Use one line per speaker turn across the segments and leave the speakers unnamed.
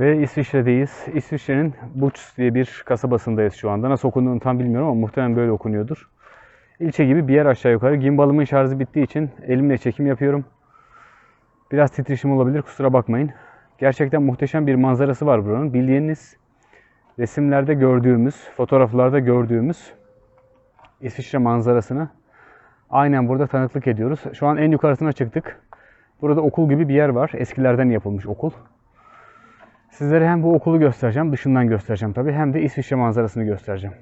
Ve İsviçre'deyiz. İsviçre'nin Buç diye bir kasabasındayız şu anda. Nasıl okunduğunu tam bilmiyorum ama muhtemelen böyle okunuyordur. İlçe gibi bir yer aşağı yukarı. Gimbalımın şarjı bittiği için elimle çekim yapıyorum. Biraz titreşim olabilir kusura bakmayın. Gerçekten muhteşem bir manzarası var buranın. Bildiğiniz resimlerde gördüğümüz, fotoğraflarda gördüğümüz İsviçre manzarasını aynen burada tanıklık ediyoruz. Şu an en yukarısına çıktık. Burada okul gibi bir yer var. Eskilerden yapılmış okul. Sizlere hem bu okulu göstereceğim, dışından göstereceğim tabii. Hem de İsviçre manzarasını göstereceğim.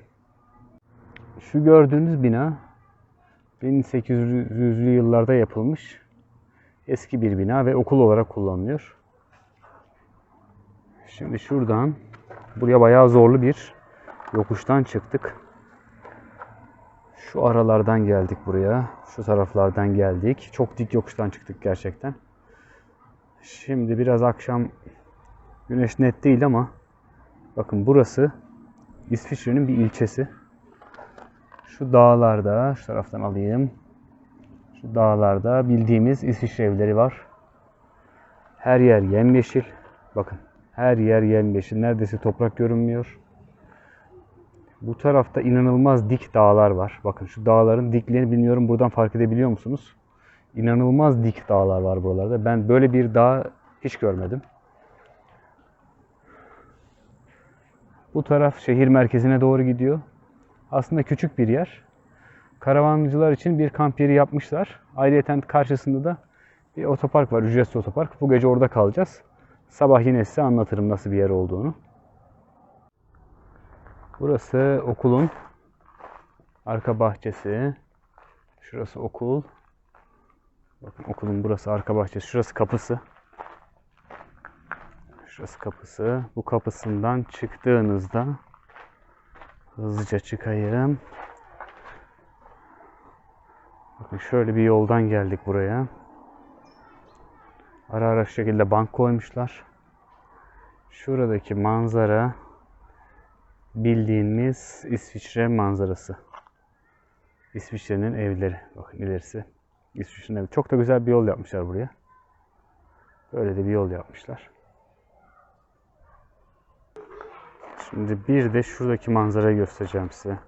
Şu gördüğünüz bina 1800'lü yıllarda yapılmış eski bir bina ve okul olarak kullanılıyor. Şimdi şuradan buraya bayağı zorlu bir yokuştan çıktık. Şu aralardan geldik buraya. Şu taraflardan geldik. Çok dik yokuştan çıktık gerçekten. Şimdi biraz akşam güneş net değil ama bakın burası İsviçre'nin bir ilçesi. Şu dağlarda, şu taraftan alayım. Şu dağlarda bildiğimiz İsviçre evleri var. Her yer yemyeşil. Bakın her yer yemyeşil. Neredeyse toprak görünmüyor. Bu tarafta inanılmaz dik dağlar var. Bakın şu dağların diklerini bilmiyorum buradan fark edebiliyor musunuz? İnanılmaz dik dağlar var buralarda. Ben böyle bir dağ hiç görmedim. Bu taraf şehir merkezine doğru gidiyor. Aslında küçük bir yer. Karavancılar için bir kamp yeri yapmışlar. Ayrıca karşısında da bir otopark var, ücretsiz otopark. Bu gece orada kalacağız. Sabah yine size anlatırım nasıl bir yer olduğunu. Burası okulun arka bahçesi. Şurası okul. Bakın okulun burası arka bahçesi. Şurası kapısı. Şurası kapısı. Bu kapısından çıktığınızda hızlıca çıkayım. Bakın şöyle bir yoldan geldik buraya. Ara ara şekilde bank koymuşlar. Şuradaki manzara bildiğimiz İsviçre manzarası. İsviçre'nin evleri. Bakın ilerisi. İsviçre'nin evi. Çok da güzel bir yol yapmışlar buraya. Böyle de bir yol yapmışlar. Şimdi bir de şuradaki manzarayı göstereceğim size.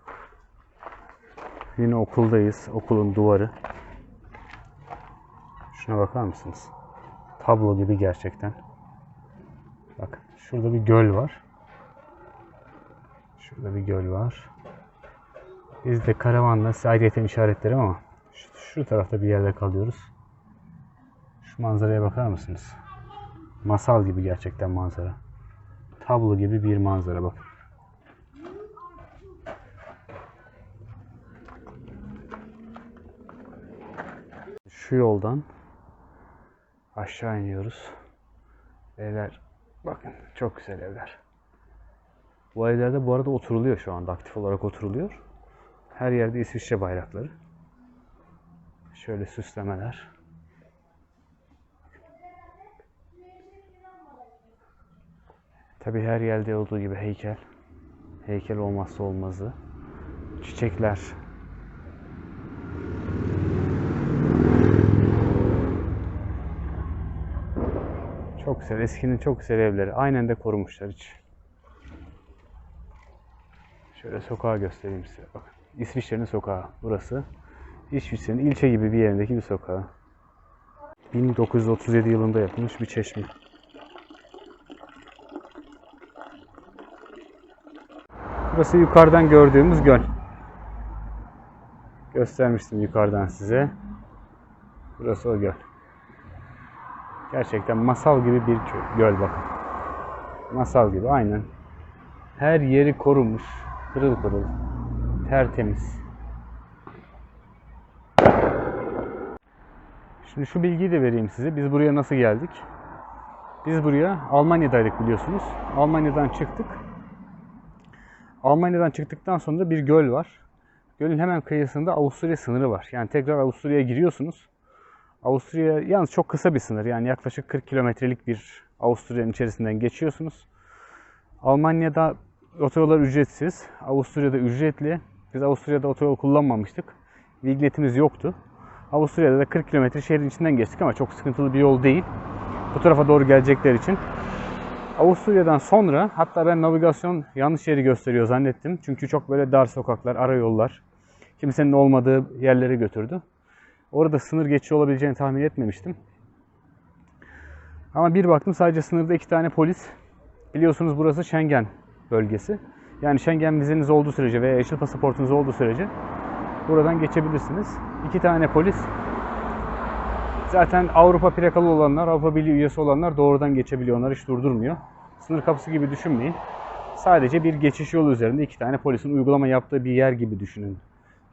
Yine okuldayız. Okulun duvarı. Şuna bakar mısınız? Tablo gibi gerçekten. Bakın şurada bir göl var. Şurada bir göl var. Biz de karavanla size işaretlerim ama şu, şu tarafta bir yerde kalıyoruz. Şu manzaraya bakar mısınız? Masal gibi gerçekten manzara. Tablo gibi bir manzara bakın. Şu yoldan aşağı iniyoruz. Evler bakın çok güzel evler. Bu evlerde bu arada oturuluyor şu anda aktif olarak oturuluyor. Her yerde İsviçre bayrakları. Şöyle süslemeler. Tabi her yerde olduğu gibi heykel. Heykel olmazsa olmazı. Çiçekler. Çok güzel. Eskinin çok güzel evleri. Aynen de korumuşlar hiç. Şöyle sokağı göstereyim size. Bakın. İsviçre'nin sokağı burası. İsviçre'nin ilçe gibi bir yerindeki bir sokağı. 1937 yılında yapılmış bir çeşme. Burası yukarıdan gördüğümüz göl. Göstermiştim yukarıdan size. Burası o göl. Gerçekten masal gibi bir gö- göl bakın. Masal gibi aynen. Her yeri korunmuş. Pırıl pırıl. Tertemiz. Şimdi şu bilgiyi de vereyim size. Biz buraya nasıl geldik? Biz buraya Almanya'daydık biliyorsunuz. Almanya'dan çıktık. Almanya'dan çıktıktan sonra bir göl var. Gölün hemen kıyısında Avusturya sınırı var. Yani tekrar Avusturya'ya giriyorsunuz. Avusturya yalnız çok kısa bir sınır. Yani yaklaşık 40 kilometrelik bir Avusturya'nın içerisinden geçiyorsunuz. Almanya'da otoyollar ücretsiz. Avusturya'da ücretli. Biz Avusturya'da otoyol kullanmamıştık. Biletimiz yoktu. Avusturya'da da 40 kilometre şehrin içinden geçtik ama çok sıkıntılı bir yol değil. Bu tarafa doğru gelecekler için Avusturya'dan sonra hatta ben navigasyon yanlış yeri gösteriyor zannettim. Çünkü çok böyle dar sokaklar, ara yollar. Kimsenin olmadığı yerlere götürdü. Orada sınır geçici olabileceğini tahmin etmemiştim. Ama bir baktım sadece sınırda iki tane polis. Biliyorsunuz burası Schengen bölgesi. Yani Schengen vizeniz olduğu sürece veya yeşil pasaportunuz olduğu sürece buradan geçebilirsiniz. İki tane polis. Zaten Avrupa plakalı olanlar, Avrupa Birliği üyesi olanlar doğrudan geçebiliyor. Onlar hiç durdurmuyor. Sınır kapısı gibi düşünmeyin. Sadece bir geçiş yolu üzerinde iki tane polisin uygulama yaptığı bir yer gibi düşünün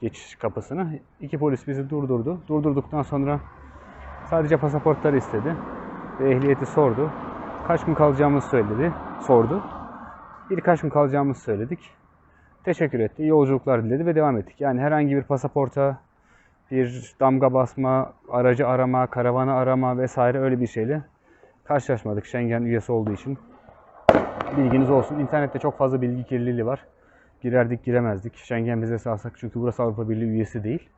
geçiş kapısını. İki polis bizi durdurdu. Durdurduktan sonra sadece pasaportları istedi ve ehliyeti sordu. Kaç gün kalacağımızı söyledi, sordu. Birkaç gün kalacağımızı söyledik. Teşekkür etti, iyi yolculuklar diledi ve devam ettik. Yani herhangi bir pasaporta, bir damga basma, aracı arama, karavanı arama vesaire öyle bir şeyle karşılaşmadık Schengen üyesi olduğu için. Bilginiz olsun. İnternette çok fazla bilgi kirliliği var. Girerdik giremezdik. Schengen vizesi alsak çünkü burası Avrupa Birliği üyesi değil.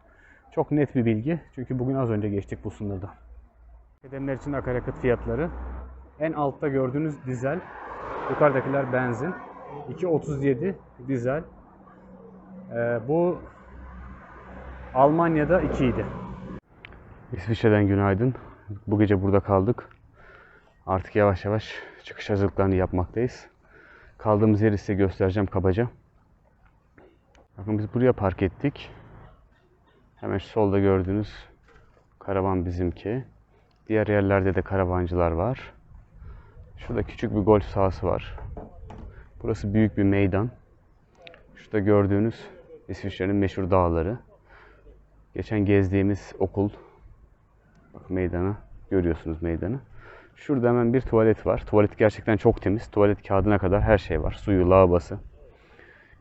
Çok net bir bilgi. Çünkü bugün az önce geçtik bu sınırda. Edenler için akaryakıt fiyatları. En altta gördüğünüz dizel. Yukarıdakiler benzin. 2.37 dizel. Ee, bu Almanya'da 2 idi. İsviçre'den günaydın. Bu gece burada kaldık. Artık yavaş yavaş çıkış hazırlıklarını yapmaktayız. Kaldığımız yeri size göstereceğim kabaca. Bakın biz buraya park ettik. Hemen solda gördüğünüz karavan bizimki. Diğer yerlerde de karavancılar var. Şurada küçük bir golf sahası var. Burası büyük bir meydan. Şurada gördüğünüz İsviçre'nin meşhur dağları. Geçen gezdiğimiz okul. Bak meydana. Görüyorsunuz meydanı. Şurada hemen bir tuvalet var. Tuvalet gerçekten çok temiz. Tuvalet kağıdına kadar her şey var. Suyu, lavabası.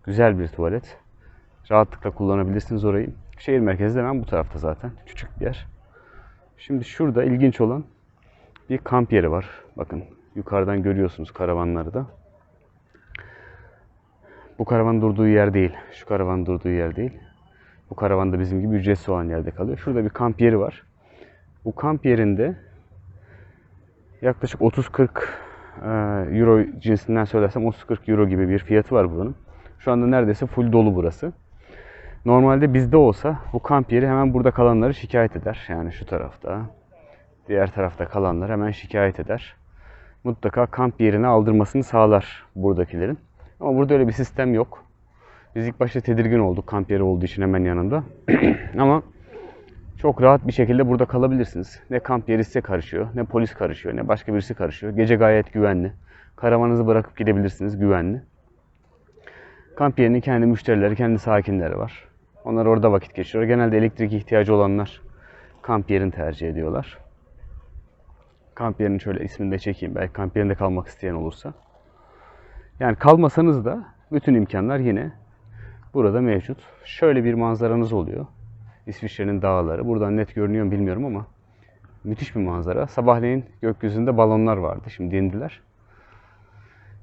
Güzel bir tuvalet. Rahatlıkla kullanabilirsiniz orayı. Şehir merkezi de hemen bu tarafta zaten. Küçük bir yer. Şimdi şurada ilginç olan bir kamp yeri var. Bakın yukarıdan görüyorsunuz karavanları da. Bu karavan durduğu yer değil. Şu karavan durduğu yer değil. Bu karavan da bizim gibi ücretsiz olan yerde kalıyor. Şurada bir kamp yeri var. Bu kamp yerinde yaklaşık 30-40 e, euro cinsinden söylersem 30-40 euro gibi bir fiyatı var buranın. Şu anda neredeyse full dolu burası. Normalde bizde olsa bu kamp yeri hemen burada kalanları şikayet eder. Yani şu tarafta, diğer tarafta kalanlar hemen şikayet eder. Mutlaka kamp yerine aldırmasını sağlar buradakilerin. Ama burada öyle bir sistem yok. Biz ilk başta tedirgin olduk kamp yeri olduğu için hemen yanında. Ama çok rahat bir şekilde burada kalabilirsiniz. Ne kamp yeri size karışıyor, ne polis karışıyor, ne başka birisi karışıyor. Gece gayet güvenli. Karavanınızı bırakıp gidebilirsiniz güvenli. Kamp yerinin kendi müşterileri, kendi sakinleri var. Onlar orada vakit geçiriyor. Genelde elektrik ihtiyacı olanlar kamp yerini tercih ediyorlar. Kamp yerinin şöyle ismini de çekeyim. Belki kamp yerinde kalmak isteyen olursa. Yani kalmasanız da bütün imkanlar yine burada mevcut. Şöyle bir manzaranız oluyor. İsviçre'nin dağları. Buradan net görünüyor mu bilmiyorum ama müthiş bir manzara. Sabahleyin gökyüzünde balonlar vardı. Şimdi indiler.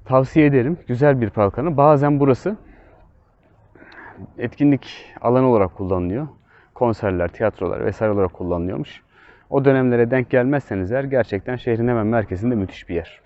Tavsiye ederim. Güzel bir park. Bazen burası etkinlik alanı olarak kullanılıyor. Konserler, tiyatrolar vesaire olarak kullanılıyormuş. O dönemlere denk gelmezseniz eğer gerçekten şehrin hemen merkezinde müthiş bir yer.